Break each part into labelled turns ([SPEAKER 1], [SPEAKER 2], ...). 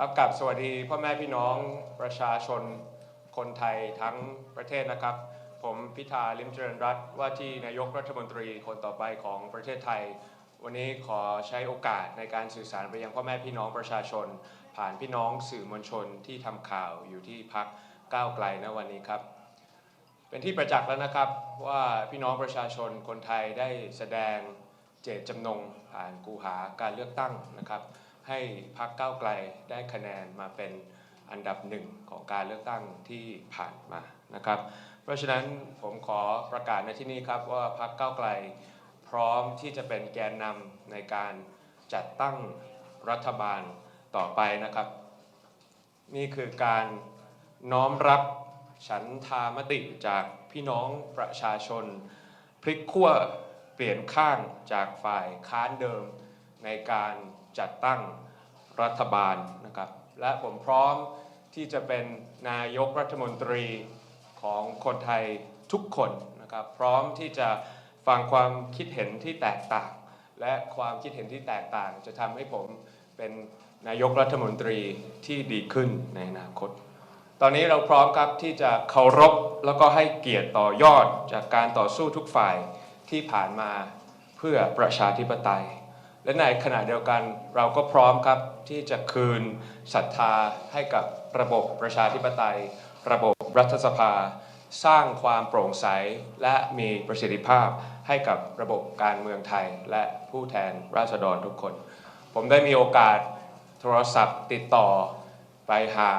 [SPEAKER 1] ครับกับสวัสดีพ่อแม่พี่น้องประชาชนคนไทยทั้งประเทศนะครับ ผมพิธาลิมเจริญรัตว่าที่นายกรัฐมนตรีคนต่อไปของประเทศไทย วันนี้ขอใช้โอกาสในการสื่อสารไปยังพ่อแม่พี่น้องประชาชน ผ่านพี่น้องสื่อมวลชนที่ทำข่าวอยู่ที่พักก้าวไกลณวันนี้ครับ เป็นที่ประจักษ์แล้วนะครับว่าพี่น้องประชาชนคนไทยได้แสดงเจตจำนงผ่านกูหาการเลือกตั้งนะครับ ให้พรรคก้าวไกลได้คะแนนมาเป็นอันดับหนึ่งของการเลือกตั้งที่ผ่านมานะครับ เพราะฉะนั้นผมขอประกาศในที่นี้ครับว่าพรรคก้าวไกลพร้อมที่จะเป็นแกนนำในการจัดตั้งรัฐบาลต่อไปนะครับ นี่คือการน้อมรับฉันทามติจากพี่น้องประชาชน พลิกขั้วเปลี่ยนข้างจากฝ่ายค้านเดิม ในการจัดตั้งรัฐบาลนะครับและผมพร้อมที่จะเป็นนายกรัฐมนตรีของคนไทยทุกคนนะครับพร้อมที่จะฟังความคิดเห็นที่แตกต่าง และความคิดเห็นที่แตกต่าง จะทำให้ผมเป็นนายกรัฐมนตรีที่ดีขึ้นในอนาคต ตอนนี้เราพร้อมครับที่จะเคารพแล้วก็ให้เกียรติต่อยอดจากการต่อสู้ทุกฝ่ายที่ผ่านมาเพื่อประชาธิปไตย และในขณะเดียวกันเราก็พร้อมครับที่จะคืนศรัทธาให้กับระบบประชาธิปไตย ระบบรัฐสภา สร้างความโปร่งใสและมีประสิทธิภาพให้กับระบบการเมืองไทย และผู้แทนราษฎรทุกคน ผมได้มีโอกาสโทรศัพท์ติดต่อไปหา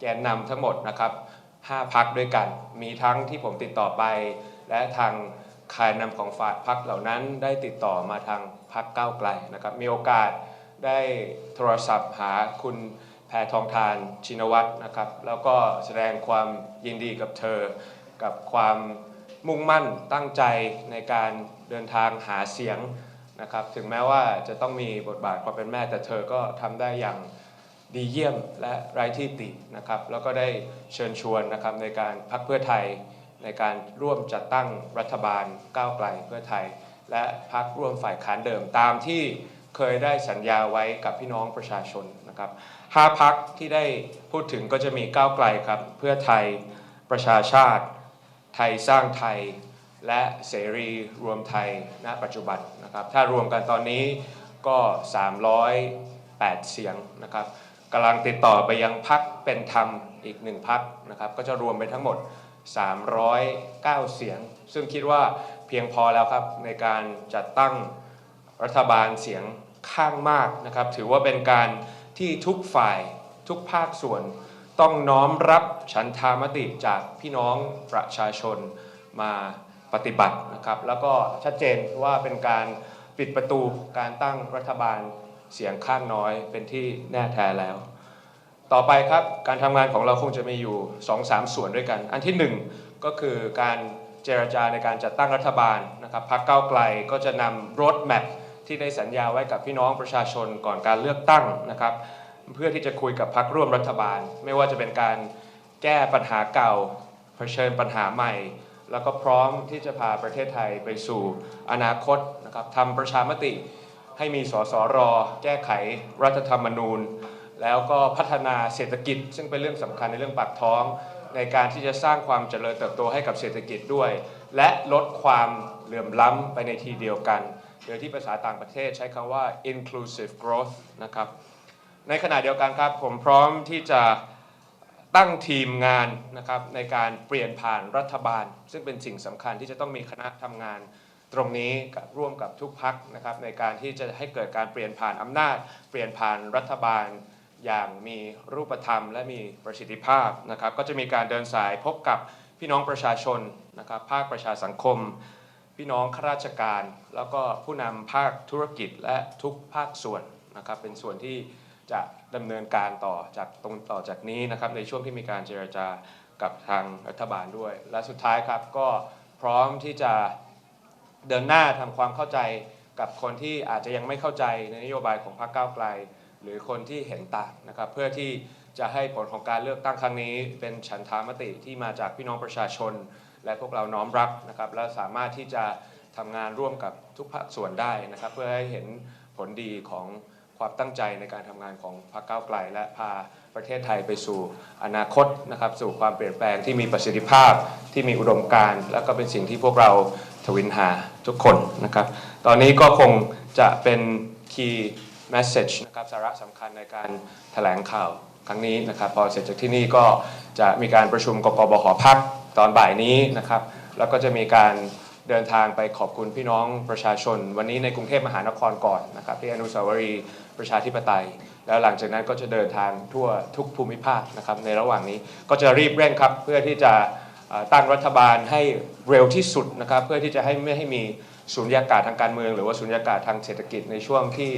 [SPEAKER 1] แกนนำทั้งหมดนะครับ 5 พักด้วยกัน มีทั้งที่ผมติดต่อไป และทาง คายนำของฝ่ายพักเหล่านั้นได้ติดต่อมาทางพักก้าวไกลนะครับมีโอกาสได้โทรศัพท์หาคุณแพทองทานชินวัตรนะครับ แล้วก็แสดงความยินดีกับเธอ กับความมุ่งมั่นตั้งใจในการเดินทางหาเสียงนะครับถึงแม้ว่าจะต้องมีบทบาทความเป็นแม่ แต่เธอก็ทำได้อย่างดีเยี่ยมและไร้ที่ตินะครับ แล้วก็ได้เชิญชวนนะครับในการพักเพื่อไทย ในการร่วมจัดตั้งรัฐบาลก้าวไกลเพื่อไทย และพักร่วมฝ่ายค้านเดิมตามที่เคยได้สัญญาไว้กับพี่น้องประชาชนนะครับห้าพักที่ได้พูดถึงก็จะมีก้าวไกลครับ เพื่อไทยประชาชาติ ไทยสร้างไทยและเสรีรวมไทยณปัจจุบันนะครับ ถ้ารวมกันตอนนี้ก็ 308 เสียงนะครับกำลังติดต่อไปยังพักเป็นธรรมอีกหนึ่งพักนะครับ ก็จะรวมไปทั้งหมด 309 เสียง ซึ่งคิดว่าเพียงพอแล้วครับในการจัดตั้งรัฐบาลเสียงข้างมากนะครับ ถือว่าเป็นการที่ทุกฝ่ายทุกภาคส่วน ต้องน้อมรับฉันทามติจากพี่น้องประชาชนมาปฏิบัตินะครับ แล้วก็ชัดเจนว่าเป็นการปิดประตูการตั้งรัฐบาลเสียงข้างน้อยเป็นที่แน่แท้แล้ว ต่อไปครับการทำงานของเราคงจะมีอยู่ 2-3 ส่วนด้วยกัน อันที่ 1 ก็คือการเจรจาในการจัดตั้งรัฐบาลนะครับพรรคก้าวไกลก็จะนำรถแมพที่ได้สัญญาไว้กับพี่น้องประชาชนก่อนการเลือกตั้งนะครับเพื่อที่จะคุยกับพรรคร่วมรัฐบาล ไม่ว่าจะเป็นการแก้ปัญหาเก่าเผชิญปัญหาใหม่ แล้วก็พร้อมที่จะพาประเทศไทยไปสู่อนาคตนะครับทำประชามติให้มีสสร แก้ไขรัฐธรรมนูญ แล้วก็พัฒนาเศรษฐกิจ ซึ่งเป็นเรื่องสำคัญในเรื่องปากท้อง ในการที่จะสร้างความเจริญเติบโตให้กับเศรษฐกิจด้วย และลดความเหลื่อมล้ำไปในทีเดียวกัน โดยที่ภาษาต่างประเทศใช้คำว่า inclusive growth นะครับในขณะเดียวกันครับผมพร้อมที่จะตั้งทีมงานนะครับในการเปลี่ยนผ่านรัฐบาล ซึ่งเป็นสิ่งสำคัญที่จะต้องมีคณะทำงานตรงนี้ร่วมกับทุกพักนะครับในการที่จะให้เกิดการเปลี่ยนผ่านอำนาจ เปลี่ยนผ่านรัฐบาล อย่างมีรูปธรรม และมีประสิทธิภาพนะครับ ก็จะมีการเดินสายพบกับพี่น้องประชาชนนะครับ ภาคประชาสังคม พี่น้องข้าราชการ แล้วก็ผู้นำภาคธุรกิจและทุกภาคส่วนนะครับ เป็นส่วนที่จะดำเนินการต่อจากตรงต่อจากนี้นะครับ ในช่วงที่มีการเจรจากับทางรัฐบาลด้วย และสุดท้ายครับก็พร้อมที่จะเดินหน้าทำความเข้าใจกับคนที่อาจจะยังไม่เข้าใจในนโยบายของพรรคก้าวไกล หรือคนที่เห็นต่างนะครับ เพื่อที่จะให้ผลของการเลือกตั้งครั้งนี้ เป็นฉันทามติที่มาจากพี่น้องประชาชน และพวกเราน้อมรับนะครับ และสามารถที่จะทำงานร่วมกับทุกภาคส่วนได้นะครับ เพื่อให้เห็นผลดีของความตั้งใจในการทำงานของพรรคก้าวไกล และพาประเทศไทยไปสู่อนาคตนะครับ สู่ความเปลี่ยนแปลงที่มีประสิทธิภาพที่มีอุดมการณ์และก็เป็นสิ่งที่พวกเราทวินหาทุกคนนะครับ ตอนนี้ก็คงจะเป็นคีย์ message นะครับสาระสำคัญในการแถลงข่าวครั้งนี้นะครับ พอเสร็จจากที่นี่ก็จะมีการประชุมกกบหพักตอนบ่ายนี้นะครับ แล้วก็จะมีการเดินทางไปขอบคุณพี่น้องประชาชน วันนี้ในกรุงเทพมหานครก่อนนะครับที่อนุสาวรีย์ประชาธิปไตย แล้วหลังจากนั้นก็จะเดินทางทั่วทุกภูมิภาคนะครับในระหว่างนี้ก็จะรีบเร่งครับเพื่อที่จะตั้งรัฐบาลให้เร็วที่สุดนะครับเพื่อที่จะให้ไม่ให้มีสุญญากาศทางการเมือง หรือว่าสุญญากาศทางเศรษฐกิจในช่วงที่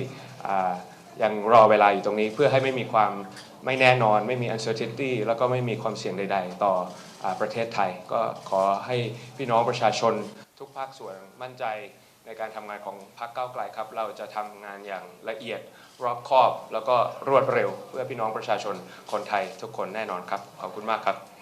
[SPEAKER 1] ยังรอเวลาอยู่ตรงนี้เพื่อให้ไม่มีความไม่แน่นอน ไม่มี uncertainty แล้วก็ไม่มีความเสี่ยงใด ๆ ต่ออประเทศไทย ก็ขอให้พี่น้องประชาชนทุกภาคส่วนมั่นใจในการทำงานของพรรคก้าวไกลครับ เราจะทำงานอย่างละเอียดรอบคอบ แล้วก็รวดเร็ว เพื่อพี่น้องประชาชนคนไทยทุกคนแน่นอนครับ ขอบคุณมากครับ